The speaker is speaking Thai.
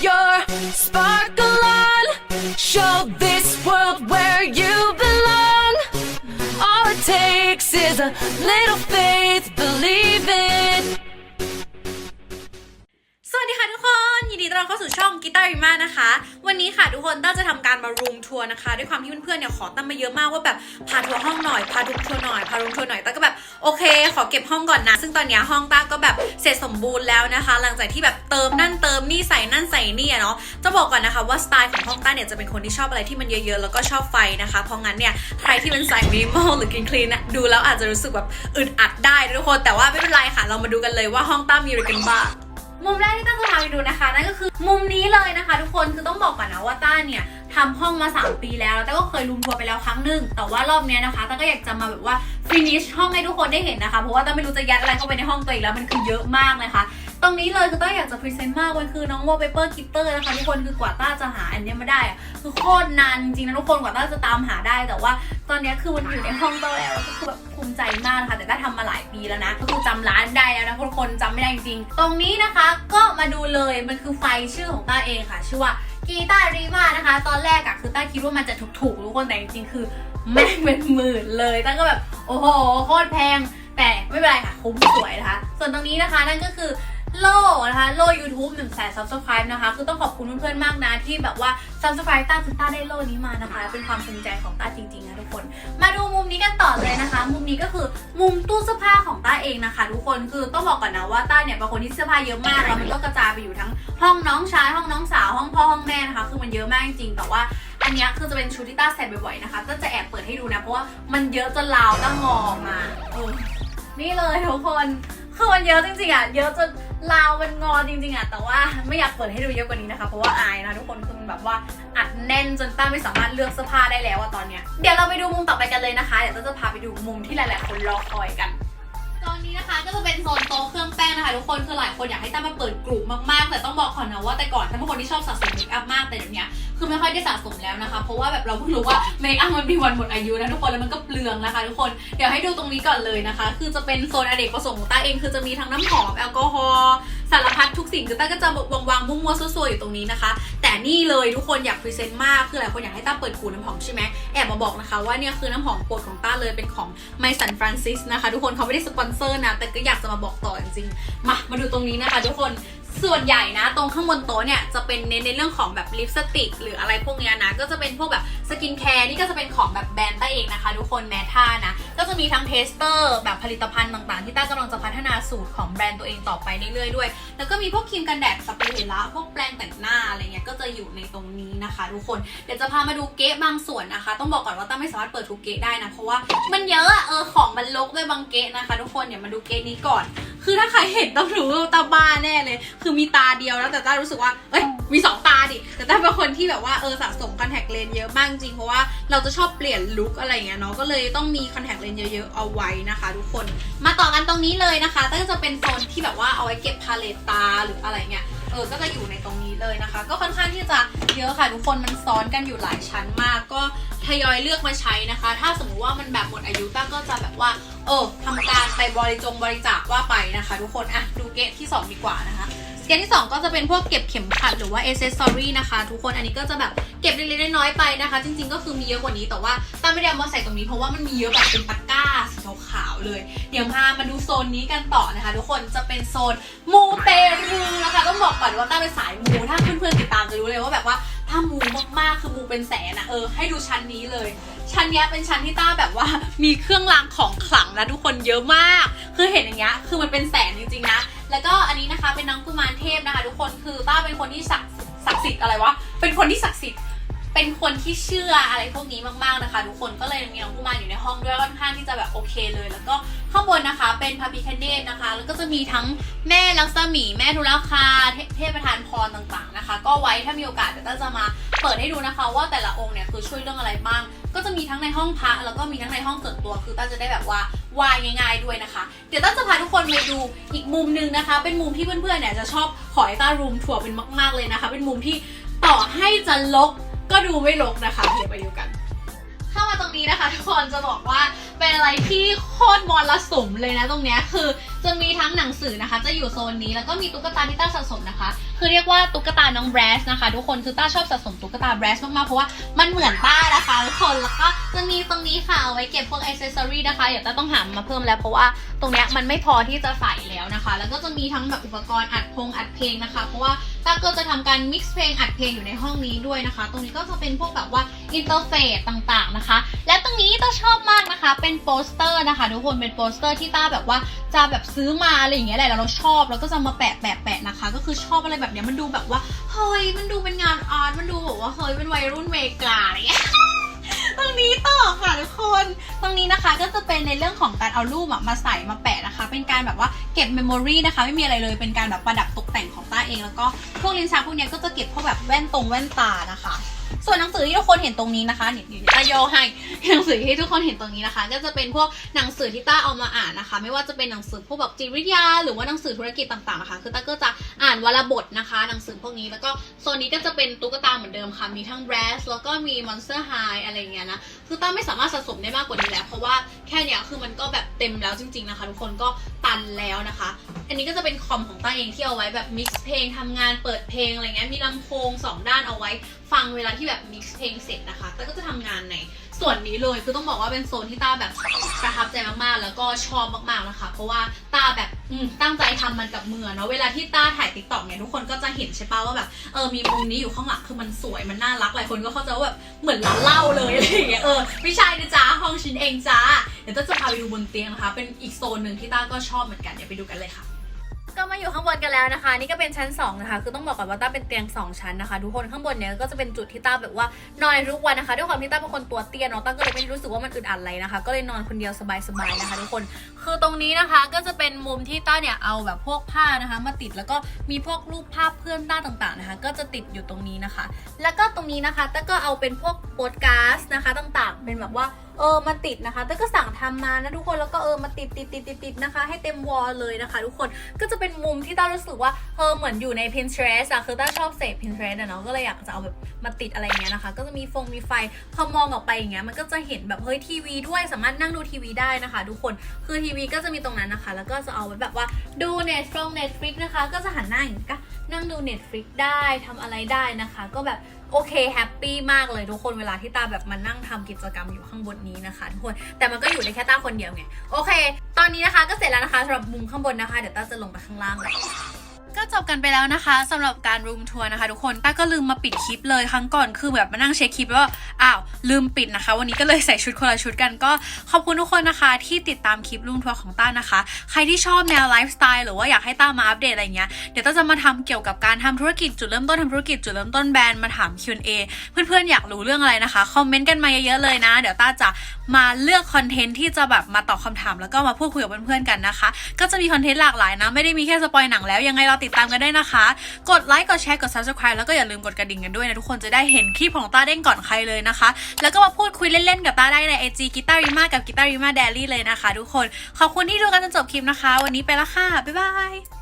your sparkle on. Show this world where you belong. All it takes is a little faith, believe. สู่ช่องกีตาร์ริมานะคะ วันนี้ค่ะทุกคนต้าจะทำการมารูมทัวร์นะคะ ด้วยความที่เพื่อนๆเนี่ยขอตั้มมาเยอะมากว่าแบบพาทัวร์ห้องหน่อยพาดูทัวร์หน่อยพารูมทัวร์หน่อยต้าก็แบบโอเค ขอเก็บห้องก่อนนะ ซึ่งตอนนี้ห้องต้าก็แบบเสร็จสมบูรณ์แล้วนะคะ หลังจากที่แบบเติมนั่นเติมนี่ใส่นั่นใส่นี่อะเนาะจะบอกก่อนนะคะว่าสไตล์ของห้องต้าเนี่ยจะเป็นคนที่ชอบอะไรที่มันเยอะๆแล้วก็ชอบไฟนะคะ เพราะงั้นเนี่ยใครที่เป็นสายมินิมอลหรือคลีนคลีนๆอะดูแล้วอาจจะรู้สึกแบบอึดอัดได้ทุกคนแต่ว่าไม่เป็นไรค่ะ เรามาดูกันเลยว่าห้องต้ามีอะไรกันบ้าง มุมแรกที่ต้าจะพาไปดูนะคะนั่นก็คือมุมนี้เลยนะคะ ทุกคนคือต้องบอกก่อนนะว่าต้าเนี่ยทำห้องมา 3 ปีแล้วแล้วต้าก็เคยรูมทัวร์ไปแล้วครั้งหนึ่งแต่ว่ารอบนี้นะคะต้าก็อยากจะมาแบบว่าฟินิชห้องให้ทุกคนได้เห็นนะคะ เพราะว่าต้าไม่รู้จะยัดอะไรเข้าไปในห้องตัวเองแล้วมันคือเยอะมากเลยค่ะ ตรงนี้เลยคือต้าอยากจะพรีเซนต์มากมันคือน้อง wallpaper kitten นะคะทุกคนคือกว่าต้าจะหาอันนี้มาได้คือโคตรนานจริงนะทุกคนกว่าต้าจะตามหาได้แต่ว่า ตอนนี้คือมันอยู่ในห้องต้าแล้วก็คือแบบภูมิใจมากนะคะแต่ต้าทำมาหลายปีแล้วนะก็คือจำร้านได้แล้วนะทุกคนจำไม่ได้จริงตรงนี้นะคะ ก็มาดูเลยมันคือไฟชื่อของต้าเองค่ะ ชื่อว่ากีตาร์รีมานะคะ ตอนแรกอะคือต้าคิดว่ามันจะถูกๆทุกคนแต่จริงๆคือแม่งเป็นหมื่นเลยต้าก็แบบโอ้โหโคตรแพง แต่ไม่เป็นไรค่ะคุ้มสวยนะคะ ส่วนตรงนี้นะคะนั่นก็คือ โล่นะคะโล่ YouTube 1นึ่งแสน subscribe นะคะ คือต้องขอบคุณเพื่อนๆมากนะ ที่แบบว่า subscribe ต้าคือต้าได้โล่นี้มานะคะ เป็นความภูมิใจของต้าจริงๆนะทุกคน มาดูมุมนี้กันต่อเลยนะคะ มุมนี้ก็คือมุมตู้เสื้อผ้าของต้าเองนะคะ ทุกคนคือต้องบอกก่อนนะว่าต้าเนี่ยเป็นคนที่เสื้อผ้าเยอะมากแล้วมันก็กระจายไปอยู่ทั้งห้องน้องชายห้องน้องสาวห้องพ่อห้องแม่นะคะ คือมันเยอะมากจริงๆแต่ว่าอันนี้คือจะเป็นชุดที่ต้าใส่บ่อยๆนะคะต้าจะแอบเปิดให้ดูนะเพราะว่ามันเยอะจนราวต้างอออกมาเออนี่เลยทุกคนคือมันเยอะจริงๆอะเยอะจน ราวมันงอจริงๆอะแต่ว่าไม่อยากเปิดให้ดูเยอะกว่านี้นะคะ เพราะว่าอายนะทุกคนคือมันแบบว่าอัดแน่นจนต้าไม่สามารถเลือกเสื้อผ้าได้แล้วอะตอนเนี้ยเดี๋ยวเราไปดูมุมต่อไปกันเลยนะคะเดี๋ยวต้าจะพาไปดูมุมที่หลายๆคนรอคอยกันตอ นี้นะคะก็จะเป็นโซนโต๊ะเครื่องแป้งนะคะทุกคนคือหลายคนอยากให้ต้ามาเปิดกลุ่มมากๆ แต่ต้องบอกก่อนนะว่าแต่ก่อนต้าเป็นคนที่ชอบสะสมเมคอัพมากแต่เดี๋ยวนี้คือไม่ค่อยได้สะสมแล้วนะคะ เพราะว่าแบบเราเพิ่งรู้ว่าเมคอัพมันมีวันหมดอายุนะทุกคนแล้วมันก็เปลืองนะคะ ทุกคนเดี๋ยวให้ดูตรงนี้ก่อนเลยนะคะ คือจะเป็นโซนอเนกประสงค์ของต้าเองคือจะมีทั้งน้ำหอมแอลกอฮอล์สารพัดทุกสิ่งคือต้าก็จะวางวางๆมั่วๆซั่วๆอยู่ตรงนี้นะคะ แต่นี่เลยทุกคนอยากพรีเซนต์มากคือหลายคนอยากให้ต้าเปิดขูดน้ำหอมใช่ไหมแอบมาบอกนะคะว่าเนี่ยคือน้ำหอมโปรดของต้าเลยเป็นของไมสันฟรานซิสนะคะทุกคนเขาไม่ได้สปอนเซอร์นะ แต่ก็อยากจะมาบอกต่อจริงๆ มา มาดูตรงนี้นะคะทุกคน ส่วนใหญ่นะตรงข้างบนโต๊ะเนี่ยจะเป็นเน้นในเรื่องของแบบลิปสติกหรืออะไรพวกเนี้ยนะ ก็จะเป็นพวกแบบสกินแคร์นี่ก็จะเป็นของแบบแบรนด์ต้าเองนะคะ ทุกคนแมท่านะ ก็จะมีทั้งเทสเตอร์แบบผลิตภัณฑ์ต่างๆ ที่ต้ากำลังจะพัฒนาสูตรของแบรนด์ตัวเองต่อไปเรื่อยๆด้วย แล้วก็มีพวกครีมกันแดดสเปรย์ละพวกแปรงแต่งหน้าอะไรเงี้ยก็จะอยู่ในตรงนี้นะคะ ทุกคนเดี๋ยวจะพามาดูเก๊ะบางส่วนนะคะ ต้องบอกก่อนว่าต้าไม่สามารถเปิดทุกเก๊ะได้นะเพราะว่ามันเยอะอะเออของมันลกด้วยบางเก๊ะนะคะ ทุกคนเดี๋ยวมาดูเก๊นี้ก่อน คือถ้าใครเห็นต้องรู้ว่าตาบ้าแน่เลย คือมีตาเดียวแล้วแต่ต้ารู้สึกว่า เอ้ย มีสองตาดิ แต่ต้าเป็นคนที่แบบว่าเออสะสมคอนแทคเลนส์เยอะมากจริงเพราะว่าเราจะชอบเปลี่ยนลุคอะไรเงี้ยเนาะ ก็เลยต้องมีคอนแทคเลนส์เยอะๆเอาไว้นะคะ ทุกคน มาต่อกันตรงนี้เลยนะคะต้าจะเป็นโซนที่แบบว่าเอาไว้เก็บพาเลตตาหรืออะไรเงี้ย เออก็จะอยู่ในตรงนี้เลยนะคะ ก็ค่อนข้างที่จะเยอะค่ะทุกคนมันซ้อนกันอยู่หลายชั้นมาก ก็ทยอยเลือกมาใช้นะคะ ถ้าสมมุติว่ามันแบบหมดอายุต้าก็จะแบบว่า เออทำการไปบริจงบริจาคว่าไปนะคะ ทุกคนอะดูเกตที่ 2 ดีกว่านะคะเกตที่ 2 ก็จะเป็นพวกเก็บเข็มขัดหรือว่าเอเซสซอรี่นะคะ ทุกคนอันนี้ก็จะแบบเก็บเล็กๆน้อยๆไปนะคะ จริง ๆ ก็คือมีเยอะกว่านี้แต่ว่าต้าไม่ได้เอามาใส่ตรงนี้เพราะว่ามันมีเยอะแบบเป็นตะกร้าสีขาวๆเลย เดี๋ยวพามาดูโซนนี้กันต่อนะคะ ทุกคนจะเป็นโซนมูเตรู ว่าต้าเป็นสายมู ถ้าเพื่อนๆติดตามจะรู้เลยว่าแบบว่าถ้ามูมากๆคือมูเป็นแสนอะเออให้ดูชั้นนี้เลย ชั้นนี้เป็นชั้นที่ต้าแบบว่ามีเครื่องรางของขลังนะทุกคนเยอะมาก คือเห็นอย่างเงี้ยคือมันเป็นแสนจริงๆนะ แล้วก็อันนี้นะคะเป็นน้องกุมารเทพนะคะ ทุกคนคือต้าเป็นคนที่ศักดิ์ศักดิ์สิทธิ์อะไรวะเป็นคนที่ศักดิ์สิทธิ์ เป็นคนที่เชื่ออะไรพวกนี้มากๆนะคะ ทุกคนก็เลยมีน้องกุมารอยู่ในห้องด้วยค่อนข้างที่จะแบบโอเคเลย แล้วก็ข้างบนนะคะเป็นพระพิคเนตนะคะ แล้วก็จะมีทั้งแม่ลักษมีแม่ทุลคาเทเทพประธานพรต่างๆนะคะ ก็ไว้ถ้ามีโอกาสเดี๋ยวต้าจะมาเปิดให้ดูนะคะ ว่าแต่ละองค์เนี่ยคือช่วยเรื่องอะไรบ้าง ก็จะมีทั้งในห้องพระแล้วก็มีทั้งในห้องส่วนตัวคือต้าจะได้แบบว่าวายง่ายๆด้วยนะคะ เดี๋ยวต้าจะพาทุกคนไปดูอีกมุมหนึงนะคะ เป็นมุมที่เพื่อนๆเนี่ยจะชอบขอให้ต้ารูมทัวร์เป็นมาก ๆเลยนะคะ เป็นมุมที่ต่อให้จะลก ก็ดูไม่ลกนะคะเดี๋ยวไปดูกัน เข้ามาตรงนี้นะคะทุกคนจะบอกว่าเป็นอะไรที่โคตรมรสุมเลยนะตรงเนี้ยคือจะมีทั้งหนังสือนะคะ จะอยู่โซนนี้แล้วก็มีตุ๊กตาที่ต้าสะสมนะคะ คือเรียกว่าตุ๊กตาน้องแบรสนะคะ ทุกคนคือต้าชอบสะสมตุ๊กตาแบรสมากๆเพราะว่ามันเหมือนต้านะคะทุกคนแล้วก็จะมีตรงนี้ค่ะเอาไว้เก็บพวกอิเซอรี่นะคะเดี๋ยวต้าต้องหามาเพิ่มแล้วเพราะว่าตรงเนี้ยมันไม่พอที่จะใส่แล้วนะคะ แล้วก็จะมีทั้งแบบอุปกรณ์อัดพงอัดเพลงนะคะ เพราะว่า ต้าก็จะทำการมิกซ์เพลงอัดเพลงอยู่ในห้องนี้ด้วยนะคะ ตรงนี้ก็จะเป็นพวกแบบว่าอินเทอร์เฟซต่างๆนะคะ และตรงนี้ตาชอบมากนะคะ เป็นโปสเตอร์นะคะทุกคนเป็นโปสเตอร์ที่ตาแบบว่าจะแบบซื้อมาอะไรอย่างเงี้ยแหละแล้วเราชอบแล้วก็จะมาแปะแปะแปะนะคะ ก็คือชอบอะไรแบบเนี้ยมันดูแบบว่าเฮ้ยมันดูเป็นงานอาร์ตมันดูแบบว่าเฮ้ยเป็นวัยรุ่นเมกาอะไรเงี้ยตรงนี้ต่อค่ะทุกคน ตรงนี้นะคะก็จะเป็นในเรื่องของการเอารูปมาใส่มาแปะนะคะ เป็นการแบบว่าเก็บเมมโมรีนะคะ ไม่มีอะไรเลยเป็นการแบบประดับตกแต่ง เองแล้วก็พวกลิ้นชักพวกเนี้ยก็จะเก็บพวกแบบแว่นตรงแว่นตานะคะส่วนหนังสือที่ทุกคนเห็นตรงนี้นะคะเนี่ยเดี๋ยวต้าโยให้หนังสือที่ทุกคนเห็นตรงนี้นะคะ ก็จะเป็นพวกหนังสือที่ต้าเอามาอ่านนะคะ ไม่ว่าจะเป็นหนังสือพวกแบบจิตวิทยา หรือว่าหนังสือธุรกิจต่างๆนะคะคือต้าก็จะอ่านวันละบทนะคะ หนังสือพวกนี้แล้วก็โซนนี้ก็จะเป็นตุ๊กตาเหมือนเดิมค่ะมีทั้ง b r a s แล้วก็มี Monster High อะไรอย่างเงี้ยนะคือต้าไม่สามารถสะสมได้มากกว่านี้แล้วเพราะว่าแค่เนี้ยคือมันก็แบบเต็มแล้วจริง ๆนะคะ ทุกคนก็ตันแล้วนะคะ อันนี้ก็จะเป็นคอมของต้าเองที่เอาไว้แบบมิกซ์เพลงทำงานเปิดเพลงอะไรเงี้ยมีลำโพงสองด้านเอาไว้ฟังเวลาที่แบบแบบมิกซ์เพลงเสร็จนะคะต้าก็จะทำงานในส่วนนี้เลยคือต้องบอกว่าเป็นโซนที่ต้าแบบประทับใจมากๆ แล้วก็ชอบมากๆนะคะเพราะว่าต้าแบบตั้งใจทำมันกับมือเนาะเวลาที่ต้าถ่ายติ๊กต็อกเนี่ยทุกคนก็จะเห็นใช่ปะว่าแบบเออมีมุมนี้อยู่ข้างหลังคือมันสวยมันน่ารักหลายคนก็เข้าใจว่าแบบเหมือนร้านเหล้าเลยอะไรอย่างเงี้ยเออไม่ใช่นะจ๊ะห้องชิ้นเองจ้าเดี๋ยวต้าจะพาไปดูบนเตียงนะคะ เป็นอีกโซนหนึ่งที่ต้าก็ชอบเหมือนกันเดี๋ยวไปดูกันเลยค่ะ ก็มาอยู่ข้างบนกันแล้วนะคะ นี่ก็เป็นชั้น 2 นะคะ คือต้องบอกก่อนว่าต้าเป็นเตียง 2 ชั้นนะคะ ทุกคนข้างบนเนี้ยก็จะเป็นจุดที่ต้าแบบว่านอนทุกวันนะคะด้วยความที่ต้าเป็นคนตัวเตี้ยเนาะต้าก็เลยไม่รู้สึกว่ามันอึดอัดอะไรนะคะ ก็เลยนอนคนเดียวสบายๆนะคะ ทุกคนคือตรงนี้นะคะก็จะเป็นมุมที่ต้าเนี่ยเอาแบบพวกผ้านะคะ มาติดแล้วก็มีพวกรูปภาพเพื่อนต้าต่างๆนะคะ ก็จะติดอยู่ตรงนี้นะคะ แล้วก็ตรงนี้นะคะต้าก็เอาเป็นพวกโปสการ์ดนะคะ ต่างๆ เป็นแบบว่าเออมาติดนะคะแต่ก็สั่งทำมานะทุกคนแล้วก็เออมาติดติดติดติดติดนะคะ ให้เต็มวอลเลยนะคะ ทุกคนก็จะเป็นมุมที่ต้ารู้สึกว่าเออเหมือนอยู่ใน Pinterest อะคือต้าชอบเสพ Pinterest อะเนาะก็เลยอยากจะเอาแบบมาติดอะไรเงี้ยนะคะ ก็จะมีฟงมีไฟพอมองออกไปอย่างเงี้ยมันก็จะเห็นแบบเฮ้ยทีวีด้วยสามารถนั่งดูทีวีได้นะคะ ทุกคนคือทีวีก็จะมีตรงนั้นนะคะ แล้วก็จะเอาไว้แบบว่าดู Netflix Netflix นะคะ ก็จะหันหน้าอย่างงี้ก็ นั่งดู Netflix ได้ทำอะไรได้นะคะ ก็แบบโอเคแฮปปี้มากเลยทุกคนเวลาที่ตาแบบมานั่งทำกิจกรรมอยู่ข้างบนนี้นะคะทุกคนแต่มันก็อยู่ได้แค่ตาคนเดียวไงโอเค ตอนนี้นะคะก็เสร็จแล้วนะคะสำหรับมุมข้างบนนะคะ เดี๋ยวตาจะลงไปข้างล่างแลย ก็จบกันไปแล้วนะคะสำหรับการรูมทัวร์นะคะ ทุกคนต้าก็ลืมมาปิดคลิปเลยครั้งก่อนคือแบบมานั่งเช็คคลิปแล้วอ้าวลืมปิดนะคะ วันนี้ก็เลยใส่ชุดคนละชุดกันก็ขอบคุณทุกคนนะคะ ที่ติดตามคลิปรูมทัวร์ของต้านะคะ ใครที่ชอบแนวไลฟ์สไตล์หรือว่าอยากให้ต้ามาอัปเดตอะไรเงี้ยเดี๋ยวต้าจะมาทำเกี่ยวกับการทำธุรกิจจุดเริ่มต้นทำธุรกิจจุดเริ่มต้นแบรนด์มาถาม Q&A เพื่อนๆอยากรู้เรื่องอะไรนะคะคอมเมนต์กันมาเยอะๆเลยนะ เดี๋ยวต้าจะมาเลือกคอนเทนต์ที่จะแบบมาตอบคำถาม แล้วก็มาพูดคุยกับเพื่อนๆกันนะคะ ก็จะมีคอนเทนต์หลากหลายนะไม่ได้มีแค่สปอยหนังแล้วยังไงเราติดตามกันได้นะคะ กดไลค์กดแชร์กด subscribe แล้วก็อย่าลืมกดกระดิ่งกันด้วยนะทุกคนจะได้เห็นคลิปของต้าเด้งก่อนใครเลยนะคะ แล้วก็มาพูดคุยเล่นๆกับต้าได้ใน IG กีตาริมากับกีตาริมาเดลี่เลยนะคะ ทุกคนขอบคุณที่ดูกันจนจบคลิปนะคะ วันนี้ไปละค่ะบ๊ายบาย